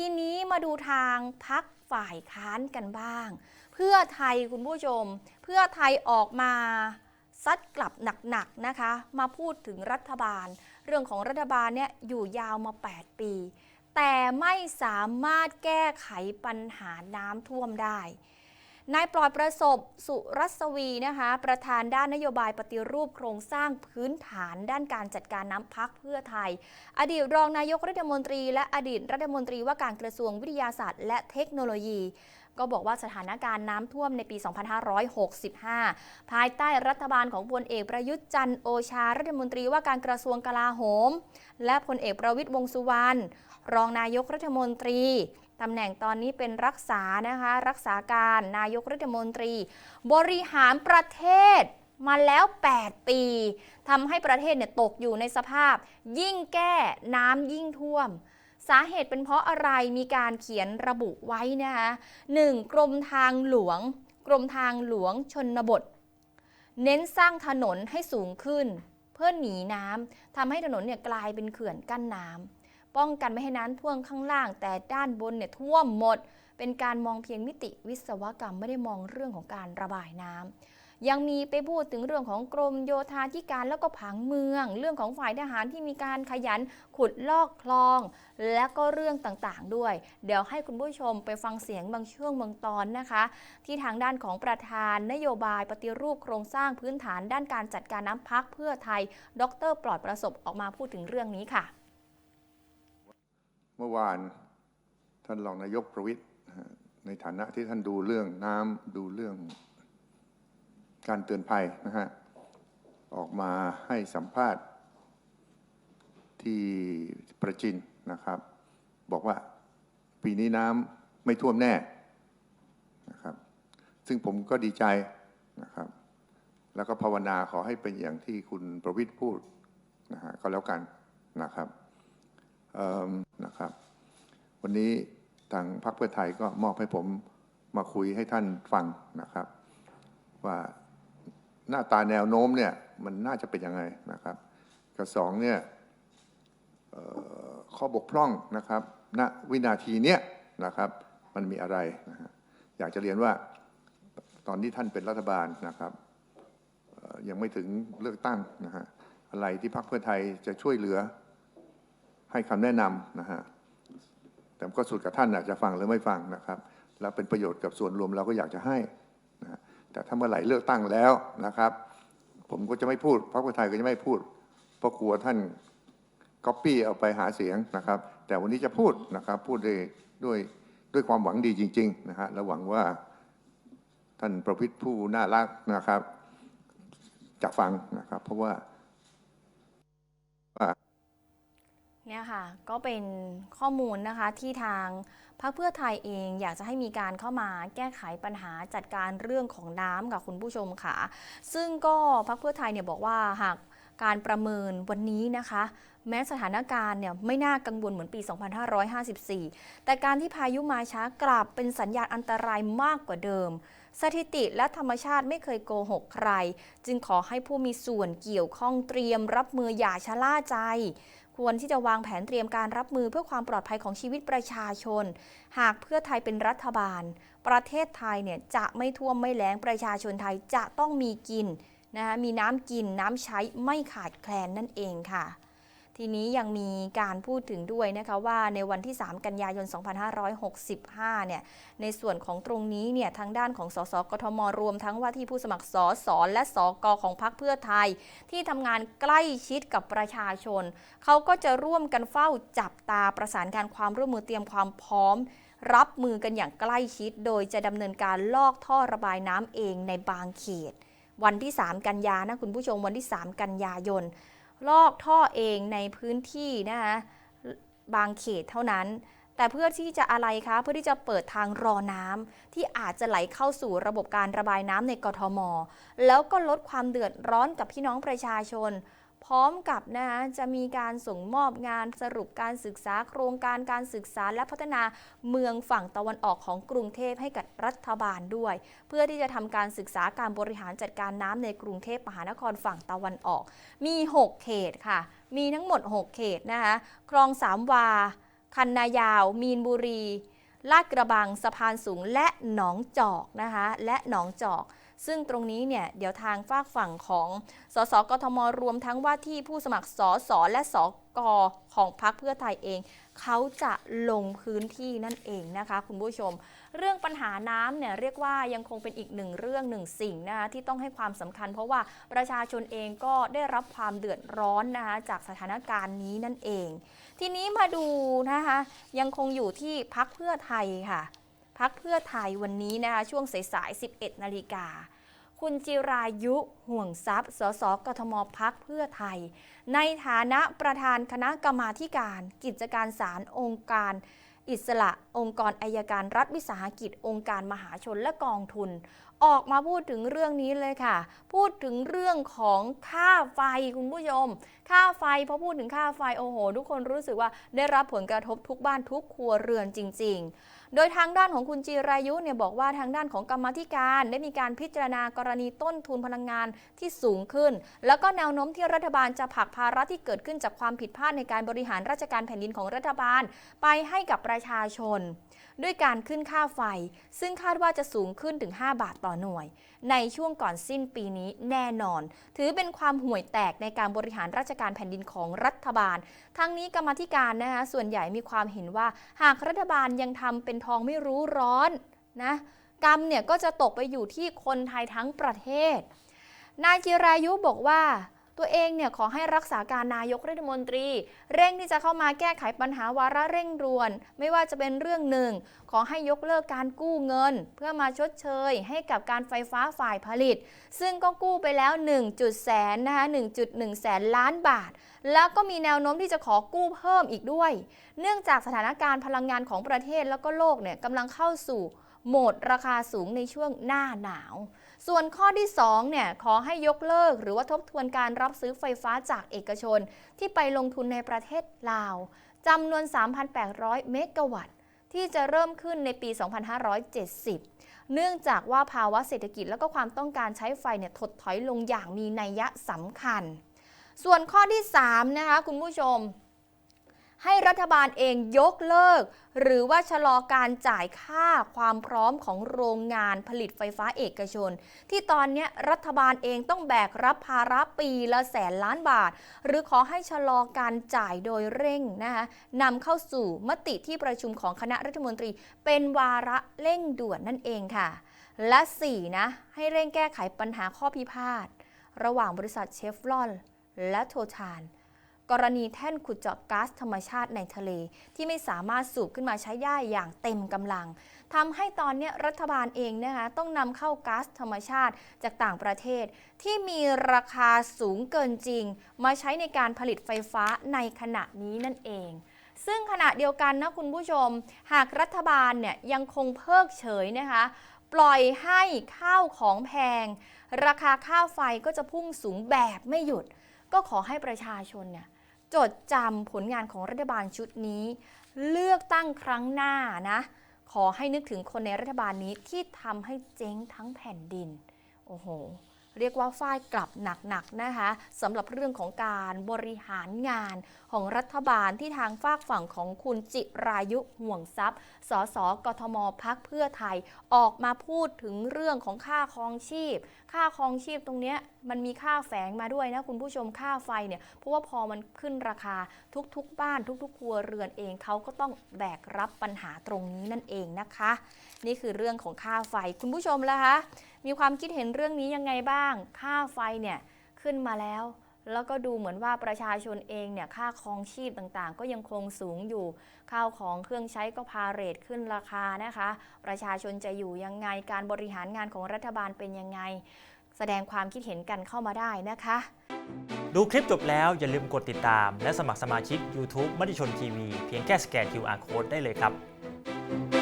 ทีนี้มาดูทางพักฝ่ายค้านกันบ้าง เพื่อไทยคุณผู้ชม เพื่อไทยออกมาซัดกลับหนักๆนะคะ มาพูดถึงรัฐบาล เรื่องของรัฐบาลเนี่ยอยู่ยาวมา 8 ปี แต่ไม่สามารถแก้ไขปัญหาน้ำท่วมได้ นายปลอดประสบสุรัศวีนะคะ ประธานด้านนโยบายปฏิรูปโครงสร้างพื้นฐาน ด้านการจัดการน้ำพักเพื่อไทย อดีตรองนายกรัฐมนตรี และอดีตรัฐมนตรีว่าการกระทรวงวิทยาศาสตร์ และเทคโนโลยี ก็บอกว่าสถานการณ์น้ำท่วมในปี 2565 ภายใต้รัฐบาลของพลเอกประยุทธ์จันทร์โอชารัฐมนตรีว่าการกระทรวงกลาโหม และพลเอกประวิตยวงษ์สุวรรณรองนายกรัฐมนตรี ตำแหน่งตอนนี้เป็นรักษานะคะ รักษาการนายกรัฐมนตรี บริหารประเทศมาแล้ว 8 ปีทำให้ประเทศเนี่ยตกอยู่ในสภาพ ยิ่งแก้น้ำยิ่งท่วม สาเหตุเป็นเพราะอะไรมีการเขียนระบุไว้นะคะหนึ่งกรมทางหลวง กรมทางหลวงชนบท เน้นสร้างถนนให้สูงขึ้น เพื่อหนีน้ำทำให้ถนนเนี่ยกลายเป็นเขื่อนกั้นน้ำ ป้องกันไม่ให้น้ำท่วมข้างล่าง แต่ด้านบนเนี่ยท่วมหมด เป็นการมองเพียงมิติวิศวกรรมไม่ได้มองเรื่องของการระบายน้ำยังมีไปพูดถึงเรื่องของกรมโยธาธิการแล้วก็ผังเมือง เรื่องของฝ่ายทหารที่มีการขยันขุดลอกคลอง และก็เรื่องต่างๆด้วย เดี๋ยวให้คุณผู้ชมไปฟังเสียงบางช่วงบางตอนนะคะ ที่ทางด้านของประธานนโยบายปฏิรูปโครงสร้างพื้นฐานด้านการจัดการน้ำพักเพื่อไทย ดร ปลอดประสบออกมาพูดถึงเรื่องนี้ค่ะ เมื่อวานท่านรองนายกประวิตยนะฮะในฐานะที่ท่านดูเรื่องน้ำดูเรื่องการเตือนภัยนะฮะออกมาให้สัมภาษณ์ที่ประจินนะครับ บอกว่าปีนี้น้ำไม่ท่วมแน่นะครับ ซึ่งผมก็ดีใจนะครับ แล้วก็ภาวนาขอให้เป็นอย่างที่คุณประวิตยพูดนะฮะก็แล้วกันนะครับ นะครับ วันนี้ทางพรรคเพื่อไทยก็มอบให้ผมมาคุยให้ท่านฟังนะครับ ว่าหน้าตาแนวโน้มเนี่ยมันน่าจะเป็นยังไงนะครับกับสองเนี่ยข้อบกพร่องนะครับณวินาทีเนี้ยนะครับมันมีอะไรนะฮะอยากจะเรียนว่าตอนที่ท่านเป็นรัฐบาลนะครับยังไม่ถึงเลือกตั้งนะฮะอะไรที่พรรคเพื่อไทยจะช่วยเหลือ ให้คำแนะนำนะฮะแต่ก็สุดกับท่านอาจจะฟังหรือไม่ฟังนะครับ แล้วเป็นประโยชน์กับส่วนรวมเราก็อยากจะให้นะแต่ถ้าเมื่อไหร่เลือกตั้งแล้วนะครับ ผมก็จะไม่พูดพรรคเพื่อไทยก็จะไม่พูด เพราะกลัวท่านก๊อปปี้เอาไปหาเสียงนะครับ แต่วันนี้จะพูดนะครับ พูดด้วยด้วยด้วยความหวังดีจริง ๆ นะฮะและหวังว่าท่านประพิษผู้น่ารักนะครับ จะฟังนะครับ เพราะว่า เนี่ยค่ะก็เป็นข้อมูลนะคะที่ทางพรรคเพื่อไทยเองอยากจะให้มีการเข้ามาแก้ไขปัญหาจัดการเรื่องของน้ำกับคุณผู้ชมค่ะ ซึ่งก็พรรคเพื่อไทยเนี่ยบอกว่าหากการประเมินวันนี้นะคะ แม้สถานการณ์เนี่ยไม่น่ากังวลเหมือนปี 2554 แต่การที่พายุมาช้ากลับเป็นสัญญาณอันตรายมากกว่าเดิม สถิติและธรรมชาติไม่เคยโกหกใคร จึงขอให้ผู้มีส่วนเกี่ยวข้องเตรียมรับมืออย่าชะล่าใจ ควรที่จะวางแผนเตรียมการรับมือเพื่อความปลอดภัยของชีวิตประชาชน หากเพื่อไทยเป็นรัฐบาล ประเทศไทยเนี่ยจะไม่ท่วมไม่แล้งประชาชนไทยจะต้องมีกินนะคะมีน้ำกินน้ำใช้ไม่ขาดแคลนนั่นเองค่ะ ทีนี้ยังมีการพูดถึงด้วยนะคะว่าในวันที่ 3 กันยายน 2565 เนี่ย ในส่วนของตรงนี้เนี่ยทางด้านของสสกทมรวมทั้งว่าที่ผู้สมัครสสและสกของพรรคเพื่อไทย ที่ทำงานใกล้ชิดกับประชาชน เขาก็จะร่วมกันเฝ้าจับตาประสานการความร่วมมือเตรียมความพร้อมรับมือกันอย่างใกล้ชิด โดยจะดำเนินการลอกท่อระบายน้ำเองในบางเขต วันที่ 3 กันยานะคุณผู้ชมวันที่ 3 กันยายน ลอกท่อเองในพื้นที่นะคะบางเขตเท่านั้น แต่เพื่อที่จะอะไรคะ เพื่อที่จะเปิดทางรอน้ำที่อาจจะไหลเข้าสู่ระบบการระบายน้ำในกทม แล้วก็ลดความเดือดร้อนกับพี่น้องประชาชน พร้อมกับนะคะจะมีการส่งมอบงานสรุปการศึกษาโครงการการศึกษาและพัฒนาเมืองฝั่งตะวันออกของกรุงเทพให้กับรัฐบาลด้วย เพื่อที่จะทำการศึกษาการบริหารจัดการน้ำในกรุงเทพมหานครฝั่งตะวันออก มี 6 เขตค่ะ มีทั้งหมด 6 เขตนะคะคลองสามวา คันนายาว มีนบุรีลาดกระบังสะพานสูงและหนองจอกนะคะและหนองจอก ซึ่งตรงนี้เนี่ยเดี๋ยวทางฝากฝั่งของสสกทมรวมทั้งว่าที่ผู้สมัครสสและสกของพรรคเพื่อไทยเอง เขาจะลงพื้นที่นั่นเองนะคะ คุณผู้ชม เรื่องปัญหาน้ำเนี่ยเรียกว่ายังคงเป็นอีกหนึ่งเรื่องหนึ่งสิ่งนะคะที่ต้องให้ความสำคัญ เพราะว่าประชาชนเองก็ได้รับความเดือดร้อนนะคะจากสถานการณ์นี้นั่นเอง ทีนี้มาดูนะคะยังคงอยู่ที่พักเพื่อไทยค่ะ พักเพื่อไทยวันนี้นะคะช่วงสายๆ 11 นาฬิกา คุณจิรายุห่วงทรัพย์ สสกทมพักเพื่อไทย ในฐานะประธานคณะกรรมาการ กิจการศาลองค์การ อิสระองค์กรอายการรัฐวิสาหกิจองค์การมหาชนและกองทุน ออกมาพูดถึงเรื่องนี้เลยค่ะ พูดถึงเรื่องของค่าไฟคุณผู้ชม ค่าไฟพอพูดถึงค่าไฟโอ้โห ทุกคนรู้สึกว่าได้รับผลกระทบทุกบ้านทุกครัวเรือนจริง ๆ โดยทางด้านของคุณจีรายุเนี่ยบอกว่าทางด้านของกรรมธิการได้มีการพิจารณากรณีต้นทุนพลังงานที่สูงขึ้น แล้วก็แนวโน้มที่รัฐบาลจะผลักภาระที่เกิดขึ้นจากความผิดพลาดในการบริหารราชการแผ่นดินของรัฐบาล ไปให้กับประชาชน ด้วยการขึ้นค่าไฟ ซึ่งคาดว่าจะสูงขึ้นถึง 5 บาทต่อหน่วยในช่วงก่อนสิ้นปีนี้แน่นอน ถือเป็นความห่วยแตกในการบริหารราชการแผ่นดินของรัฐบาล ทั้งนี้กรรมธิการนะคะส่วนใหญ่มีความเห็นว่า หากรัฐบาลยังทำเป็นทองไม่รู้ร้อนนะกรรมเนี่ยก็จะตกไปอยู่ที่คนไทยทั้งประเทศ นายจิรายุบอกว่า ตัวเองเนี่ยขอให้รักษาการนายกรัฐมนตรี เร่งที่จะเข้ามาแก้ไขปัญหาวาระเร่งด่วน ไม่ว่าจะเป็นเรื่องหนึ่ง ขอให้ยกเลิกการกู้เงิน เพื่อมาชดเชย ให้กับการไฟฟ้าฝ่ายผลิต ซึ่งก็กู้ไปแล้ว 1. แสนนะคะ1.1 แสนล้านบาท แล้วก็มีแนวโน้มที่จะขอกู้เพิ่มอีกด้วย เนื่องจากสถานการณ์พลังงานของประเทศแล้วก็โลกเนี่ยกำลังเข้าสู่ โหมดราคาสูงในช่วงหน้าหนาว ส่วนข้อที่2เนี่ยขอให้ยกเลิกหรือว่าทบทวนการรับซื้อไฟฟ้าจากเอกชน ที่ไปลงทุนในประเทศลาวจำนวน 3,800 เมกะวัตต์ ที่จะเริ่มขึ้นในปี 2570 เนื่องจากว่าภาวะเศรษฐกิจและก็ความต้องการใช้ไฟเนี่ยถดถอยลงอย่างมีนัยยะสำคัญ ส่วนข้อที่3นะคะคุณผู้ชม ให้รัฐบาลเองยกเลิก หรือว่าชะลอการจ่ายค่าความพร้อมของโรงงานผลิตไฟฟ้าเอกชน ที่ตอนนี้รัฐบาลเองต้องแบกรับภาระปีละแสนล้านบาท หรือขอให้ชะลอการจ่ายโดยเร่งนะคะนำเข้าสู่มติที่ประชุมของคณะรัฐมนตรี เป็นวาระเร่งด่วนนั่นเองค่ะ และ 4 นะ ให้เร่งแก้ไขปัญหาข้อพิพาทระหว่างบริษัทเชฟรอนและโททาน กรณีแท่นขุดเจาะก๊าซธรรมชาติในทะเล ที่ไม่สามารถสูบขึ้นมาใช้ได้อย่างเต็มกำลังทำให้ตอนนี้รัฐบาลเองนะคะต้องนำเข้าก๊าซธรรมชาติจากต่างประเทศ ที่มีราคาสูงเกินจริง มาใช้ในการผลิตไฟฟ้าในขณะนี้นั่นเอง ซึ่งขณะเดียวกันนะคุณผู้ชม หากรัฐบาลเนี่ยยังคงเพิกเฉยนะคะปล่อยให้ข้าวของแพง ราคาข้าวไฟก็จะพุ่งสูงแบบไม่หยุด ก็ขอให้ประชาชนเนี่ย จดจำผลงานของรัฐบาลชุดนี้ เลือกตั้งครั้งหน้านะ ขอให้นึกถึงคนในรัฐบาลนี้ที่ทำให้เจ๊งทั้งแผ่นดิน โอ้โห เรียกว่าฝ้ายกลับหนักๆนะคะสำหรับเรื่องของการบริหารงานของรัฐบาลที่ทางฝากฝั่งของคุณจิรายุห่วงทรัพย์ สสกทมพักเพื่อไทยออกมาพูดถึงเรื่องของค่าครองชีพ ค่าครองชีพตรงนี้มันมีค่าแฝงมาด้วยนะคุณผู้ชมค่าไฟเนี่ยเพราะว่าพอมันขึ้นราคาทุกๆ บ้านทุกๆครัวเรือนเองเขาก็ต้องแบกรับปัญหาตรงนี้นั่นเองนะคะ นี่คือเรื่องของค่าไฟคุณผู้ชมละคะ มีความคิดเห็นเรื่องนี้ยังไงบ้าง ค่าไฟเนี่ยขึ้นมาแล้ว แล้วก็ดูเหมือนว่าประชาชนเองเนี่ยค่าครองชีพต่างๆ ก็ยังคงสูงอยู่ ข้าวของเครื่องใช้ก็พาเรทขึ้นราคานะคะ ประชาชนจะอยู่ยังไง การบริหารงานของรัฐบาลเป็นยังไง แสดงความคิดเห็นกันเข้ามาได้นะคะ ดูคลิปจบแล้วอย่าลืมกดติดตาม และสมัครสมาชิก YouTube มติชนทีวีเพียงแค่สแกน QR Code ได้เลยครับ